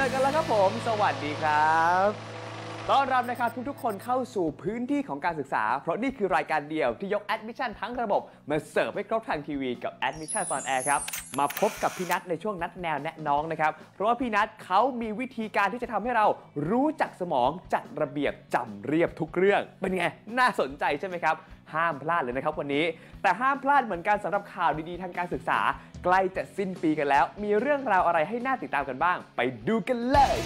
จอเจอกันแล้วครับผม สวัสดีครับ ต้อนรับนะครับทุกๆ คนเข้าสู่พื้นที่ของการศึกษา เพราะนี่คือรายการเดียวที่ยกแอดมิชชั่นทั้งระบบ มาเสิร์ฟให้ครบทางทีวีกับแอดมิชชั่นตอนแอร์ครับมาพบกับพี่นัทในช่วงนัดแนวแนะน้องนะครับ เพราะว่าพี่นัทเขามีวิธีการที่จะทำให้เรารู้จักสมองจัดระเบียบจำเรียบทุกเรื่อง เป็นไง น่าสนใจใช่ไหมครับ ห้ามพลาดเลยนะครับวันนี้ แต่ห้ามพลาดเหมือนกันสำหรับข่าวดีๆทางการศึกษา ใกล้จะสิ้นปีกันแล้ว มีเรื่องราวอะไรให้น่าติดตามกันบ้าง ไปดูกันเลย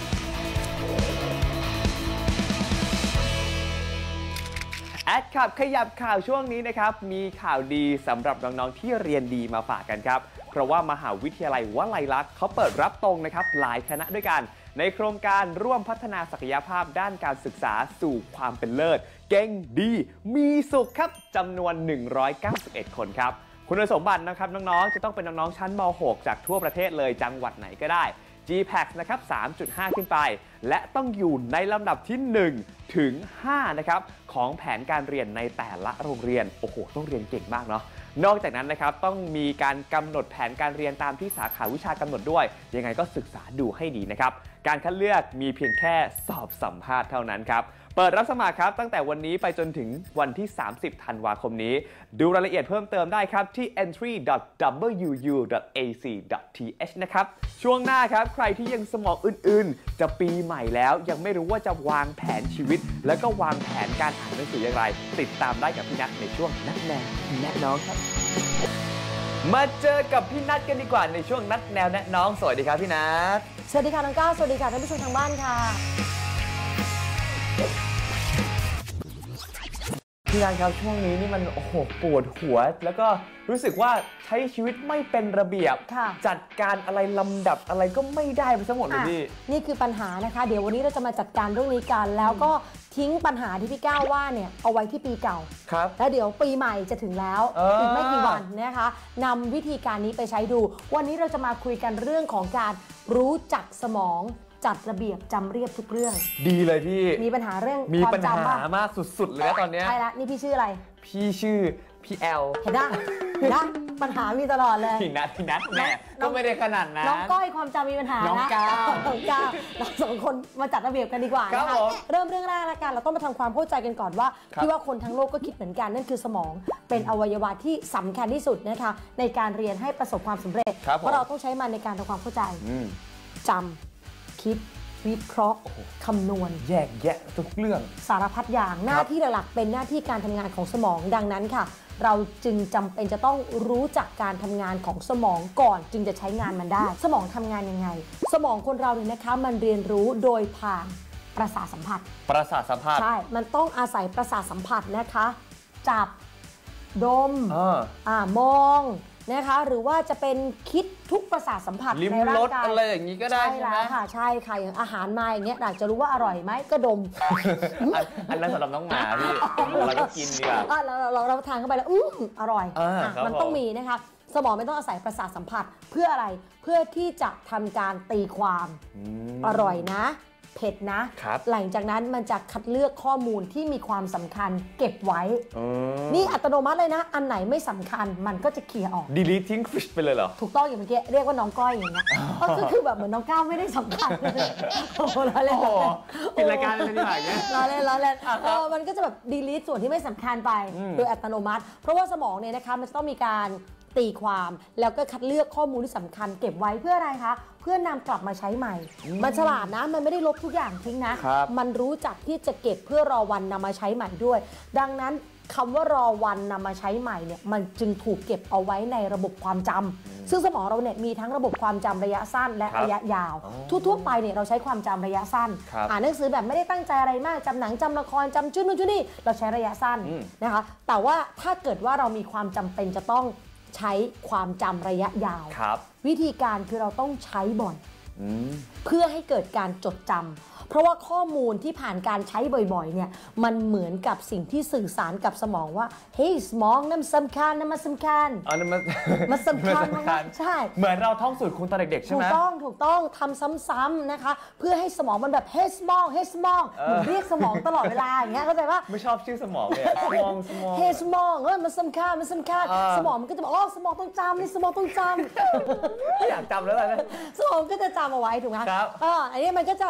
แอดขับขยับข่าวช่วงนี้นะครับ มีข่าวดีสำหรับน้อง ๆ ที่เรียนดีมาฝากกันครับ เพราะว่ามหาวิทยาลัยวลัยลักษณ์เขาเปิดรับตรงนะครับหลายคณะด้วยกัน ในโครงการร่วมพัฒนาศักยภาพด้านการศึกษาสู่ความเป็นเลิศ เก่งดี มีสุขครับจำนวน 191 คนครับ คุณสมบัตินะครับน้อง ๆ จะต้องเป็นน้อง ๆ ชั้นม .6 จากทั่วประเทศเลยจังหวัดไหนก็ได้ GPAX นะครับ 3.5 ขึ้นไป และต้องอยู่ในลำดับที่ 1 ถึง 5 นะครับ ของแผนการเรียนในแต่ละโรงเรียน โอ้โห ต้องเรียนเก่งมากเนาะนอกจากนั้นนะครับต้องมีการกำหนดแผนการเรียนตามที่สาขาวิชากำหนดด้วย ยังไงก็ศึกษาดูให้ดีนะครับ การคัดเลือกมีเพียงแค่สอบสัมภาษณ์เท่านั้นครับ เปิดรับสมัครครับตั้งแต่วันนี้ไปจนถึงวันที่ 30 ธันวาคมนี้ ดูรายละเอียดเพิ่มเติมได้ครับที่ entry.wu.ac.th นะครับ ช่วงหน้าครับ ใครที่ยังสมองอื่นๆ จะปีใหม่แล้วยังไม่รู้ว่าจะวางแผนชีวิต แล้วก็วางแผนการอ่านหนังสืออย่างไร ติดตามได้กับพี่นัทในช่วงนัดแนวแนะน้องครับ มาเจอกับพี่นัทกันดีกว่าในช่วงนัดแนวแนะน้องสวัสดีครับพี่นัทสวัสดีค่ะน้องก้าวสวัสดีค่ะท่านผู้ชมทางบ้านค่ะ พี่นัทครับช่วงนี้นี่มันโอ้โหปวดหัว แล้วก็รู้สึกว่าใช้ชีวิตไม่เป็นระเบียบ ค่ะ จัดการอะไรลำดับอะไรก็ไม่ได้ไปซะหมดเลยพี่ อะนี่คือปัญหานะคะ เดี๋ยววันนี้เราจะมาจัดการเรื่องนี้กัน แล้วก็ทิ้งปัญหาที่พี่ก้าวว่าเนี่ยเอาไว้ที่ปีเก่า ครับ แล้วเดี๋ยวปีใหม่จะถึงแล้วเอออีกไม่กี่วันนะคะนำวิธีการนี้ไปใช้ดู วันนี้เราจะมาคุยกันเรื่องของการรู้จักสมอง จัดระเบียบจำเรียบทุกเรื่อง ดีเลยพี่ มีปัญหาเรื่องมีความปัญหาจำป่ะมากสุดๆเลยนะตอนเนี้ยใช่ละนี่พี่ชื่ออะไร พี่ชื่อพี่แอลเห็นได้เห็นได้ปัญหามีตลอดเลยพี่นัทพี่นัทแม่น้ก็องไม่ได้ขนาดนั้นน้องก้อยความจำมีปัญหาน้องนะก้าวน้องก้าวเราสองคนมาจัดระเบียบกันดีกว่าครันะบคะผมเริ่มเรื่องแรกละกันเราต้องมาทำความเข้าใจกันก่อนว่าครับที่ว่าคนทั้งโลกก็คิดเหมือนกันนั่นคือสมอง เป็นอวัยวะที่สำคัญที่สุดนะคะในการเรียนให้ประสบความสำเร็จครับผมเพราะเราต้องใช้มันในการทำความเข้าใจอืมจำ คิดวิเคราะห์คำนวณ แยกแยะทุกเรื่อง สารพัดอย่างหน้าที่หลักๆเป็นหน้าที่การทำงานของสมองดังนั้นค่ะ เราจึงจำเป็นจะต้องรู้จักการทำงานของสมองก่อนจึงจะใช้งานมันได้ สมองทำงานยังไง สมองคนเราเนี่ยนะคะ มันเรียนรู้โดยผ่านประสาทสัมผัส ประสาทสัมผัส ใช่ มันต้องอาศัยประสาทสัมผัสนะคะ จับ ดมเอออ่ามอง นะคะหรือว่าจะเป็นคิดทุกประสาทสัมผัสลิ้มในร่ารงสกายอะไรอย่างนี้ก็ได้ใช่ใช่ไหมแล้วค่ะใช่ค่ะอย่างอาหารมาอย่างเงี้ยอยากจะรู้ว่าอร่อยไหมก็ดม อันอันนั้นสำหรับน้องหมาพี่เราก็กินดีกว่า อะเราเราเราเราทานเข้าไปแล้วอืมอร่อยอ่าอะครับมันต้องผม มีนะคะ สมองไม่ต้องอาศัยประสาทสัมผัสเพื่ออะไรเพื่อที่จะทำการตีความมอร่อยนะ เผ็ดนะครับหลังจากนั้นมันจะคัดเลือกข้อมูลที่มีความสำคัญเก็บไว้อืมนี่อัตโนมัติเลยนะ อันไหนไม่สำคัญมันก็จะเคลียร์ออก delete ทิ้งฟิชไปเลยเหรอ ถูกต้องอย่างเมื่อกี้เรียกว่าน้องก้อยอย่างเงี้ยก็คือแบบเหมือนน้องก้าวไม่ได้สำคัญโอ้โหล้อเล่นโอ้โหปิดรายการเลยดีกว่าอย่างเงี้ยล้อเล่นล้อเล่นอะครับเออมันก็จะแบบดีลิทส่วนที่ไม่สำคัญไปอืมโดยอัตโนมัติ เพราะว่าสมองเนี่ยนะคะมันจะต้องมีการ ตีความ แล้วก็คัดเลือกข้อมูลที่สำคัญเก็บไว้เพื่ออะไรคะ เพื่อนำกลับมาใช้ใหม่ มันฉลาดนะ มันไม่ได้ลบทุกอย่างทิ้งนะ ครับ มันรู้จักที่จะเก็บเพื่อรอวันนำมาใช้ใหม่ด้วย ดังนั้นคำว่ารอวันนำมาใช้ใหม่เนี่ยมันจึงถูกเก็บเอาไว้ในระบบความจำซึ่งสมองเราเนี่ยมีทั้งระบบความจำระยะสั้นและครับระยะยาว อ๋ทั่วๆไปเนี่ยเราใช้ความจำระยะสั้น ครับ อ่านหนังสือแบบไม่ได้ตั้งใจอะไรมากจำหนังจำละครจำชื่อนู่นชื่อนี่เราใช้ระยะสั้นอืม นะคะแต่ว่าถ้าเกิดว่าเรามีความจำเป็นจะต้อง ใช้ความจำระยะยาวครับวิธีการคือเราต้องใช้บ่อยอืมเพื่อให้เกิดการจดจำ เพราะว่าข้อมูลที่ผ่านการใช้บ่อยๆเนี่ยมันเหมือนกับสิ่งที่สื่อสารกับสมองว่าเฮ้ยสมองนั่นมันสำคัญนั่นมันสำคัญอันนั้นมันมันสำคัญมันมากๆใช่ เหมือนเราท่องสูตรคูณตอนเด็กๆใช่ถูไหมกต้องถูกต้องทำซ้ำๆนะคะ เพื่อให้สมองมันแบบเฮ้ยสมองเฮ้ยสมองเออเหมือนเรียกสมองตลอดเวลาอย่างเงี้ยเข้าใจปะไม่ชอบชื่อสมองเลยสมองสมองเฮ้ยสมองเออมันสำคัญมันสำคัญอ่าสมองมันก็จะบอกอ๋อสมองต้องจำนี่สมองต้องจำไม่อยากจำแล้วนะสมองก็จะจำเอาไว้ถูกไหมครับเอออันนี้มันก็จะ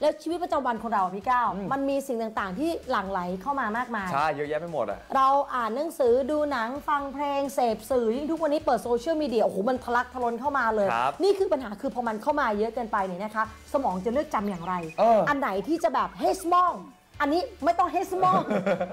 แล้วชีวิตประจำวันของเราอะพี่ก้าวมันมีสิ่งต่างๆ ที่หลั่งไหลเข้ามามากมาย ใช่เยอะแยะไปหมดอะเราอ่านหนังสือดูหนังฟังเพลงเสพสื่อยิ่งทุกวันนี้เปิดโซเชียลมีเดียโอ้โหมันทะลักทะลนเข้ามาเลยครับนี่คือปัญหาคือพอมันเข้ามาเยอะเกินไปเนี่ยนะคะ สมองจะเลือกจำอย่างไรเอออันไหนที่จะแบบเฮ้ยสมองอันนี้ไม่ต้องเฮ้ยสมอง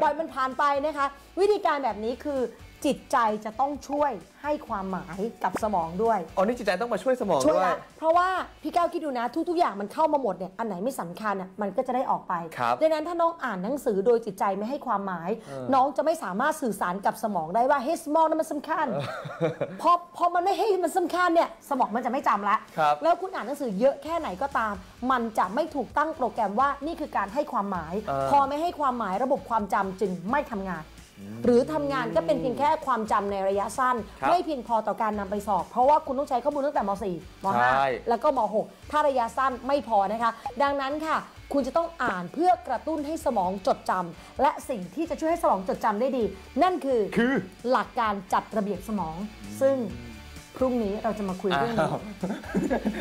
ปล่อยมันผ่านไปนะคะ วิธีการแบบนี้คือ จิตใจจะต้องช่วยให้ความหมายกับสมองด้วย อ๋อนี่จิตใจต้องมาช่วยสมองช่วยด้วย ละเพราะว่าพี่ก้าวคิดดูนะ ทุก ๆ อย่างมันเข้ามาหมดเนี่ยอันไหนไม่สำคัญอะมันก็จะได้ออกไปครับดังนั้นถ้าน้องอ่านหนังสือโดยจิตใจไม่ให้ความหมาย เออ น้องจะไม่สามารถสื่อสารกับสมองได้ว่าเฮ้ยสมองนั้นมันสำคัญ พอพอมันไม่ให้มันสำคัญเนี่ยสมองมันจะไม่จำละ ครับ แล้วคุณอ่านหนังสือเยอะแค่ไหนก็ตาม มันจะไม่ถูกตั้งโปรแกรมว่านี่คือการให้ความหมาย เออ พอไม่ให้ความหมายระบบความจำจึงไม่ทำงาน หรือทำงานก็เป็นเพียงแค่ความจำในระยะสั้นครับไม่เพียงพอต่อการนำไปสอบ เพราะว่าคุณต้องใช้ข้อมูลตั้งแต่ม .4 มใช่ .5 แล้วก็ม .6 ถ้าระยะสั้นไม่พอนะคะ ดังนั้นค่ะ คุณจะต้องอ่านเพื่อกระตุ้นให้สมองจดจำและสิ่งที่จะช่วยให้สมองจดจำได้ดี นั่นคือคือหลักการจัดระเบียบสมอง ซึ่ง พรุ่งนี้เราจะมาคุยเรื่องนี้อ้าว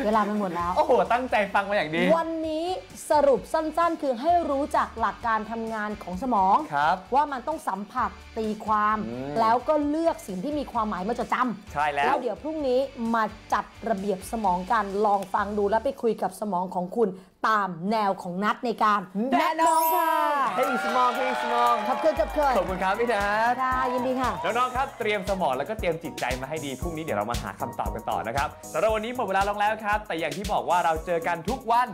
เวลามันหมดแล้ว โอ้โห ตั้งใจฟังมาอย่างดี วันนี้สรุปสั้นๆ คือให้รู้จักหลักการทำงานของสมองครับว่ามันต้องสัมผัสตีความอืมแล้วก็เลือกสิ่งที่มีความหมายมาจดจำใช่แล้ว แล้วเดี๋ยวพรุ่งนี้มาจัดระเบียบสมองกันลองฟังดูแล้วไปคุยกับสมองของคุณตามแนวของนัดในการแนะนำค่ะ เฮ้ยสมองเฮ้ยสมองขอบคุณจับเคยขอบคุณครับพี่นัทค่ะยินดีค่ะ น้องๆ ครับเตรียมสมองแล้วก็เตรียมจิตใจมาให้ดี พรุ่งนี้เดี๋ยวเรามาหาคำตอบกันต่อนะครับสำหรับวันนี้หมดเวลาลงแล้วครับ แต่อย่างที่บอกว่าเราเจอกันทุกวัน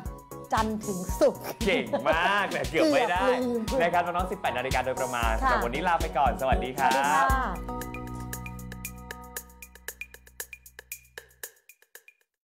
จันทร์ถึงศุกร์เก่งมากแต่เกือบไม่ได้เกือบลืมนะครับน้องๆ18 นาฬิกาโดยประมาณค่ะแต่วันนี้ลาไปก่อน สวัสดีคสวัรัสดีค่ะบ